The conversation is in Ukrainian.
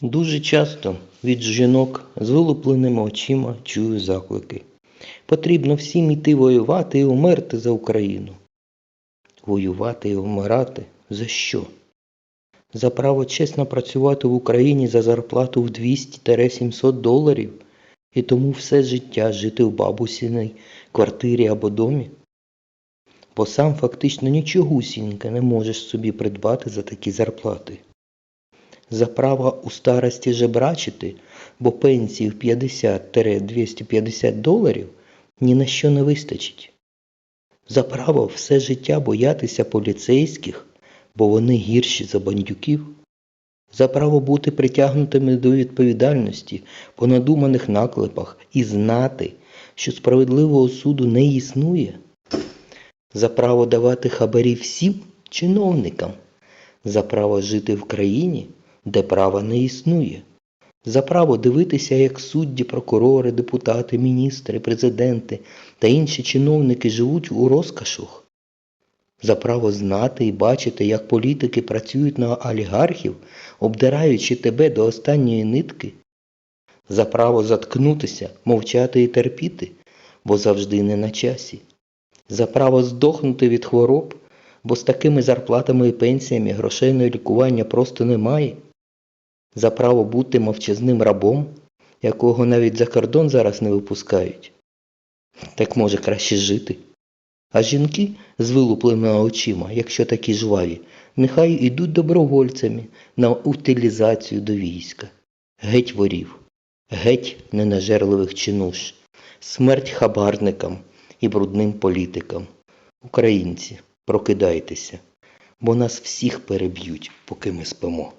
Дуже часто від жінок з вилупленими очима чую заклики. Потрібно всім іти воювати і умерти за Україну. Воювати і вмирати за що? За право чесно працювати в Україні за зарплату в 200-700 доларів і тому все життя жити в бабусіній квартирі або домі? Бо сам фактично нічогусінька не можеш собі придбати за такі зарплати. За право у старості жебрачити, бо пенсії в 50-250 доларів ні на що не вистачить. За право все життя боятися поліцейських, бо вони гірші за бандюків. За право бути притягнутими до відповідальності по надуманих наклепах і знати, що справедливого суду не існує. За право давати хабарі всім чиновникам. За право жити в країні, де права не існує. За право дивитися, як судді, прокурори, депутати, міністри, президенти та інші чиновники живуть у розкошах. За право знати і бачити, як політики працюють на олігархів, обдираючи тебе до останньої нитки. За право заткнутися, мовчати і терпіти, бо завжди не на часі. За право здохнути від хвороб, бо з такими зарплатами і пенсіями грошей на лікування просто немає. За право бути мовчазним рабом, якого навіть за кордон зараз не випускають. Так може краще жити. А жінки з вилупленими очима, якщо такі жваві, нехай ідуть добровольцями на утилізацію до війська. Геть ворів, геть ненажерливих чинуш, смерть хабарникам і брудним політикам. Українці, прокидайтеся, бо нас всіх переб'ють, поки ми спимо.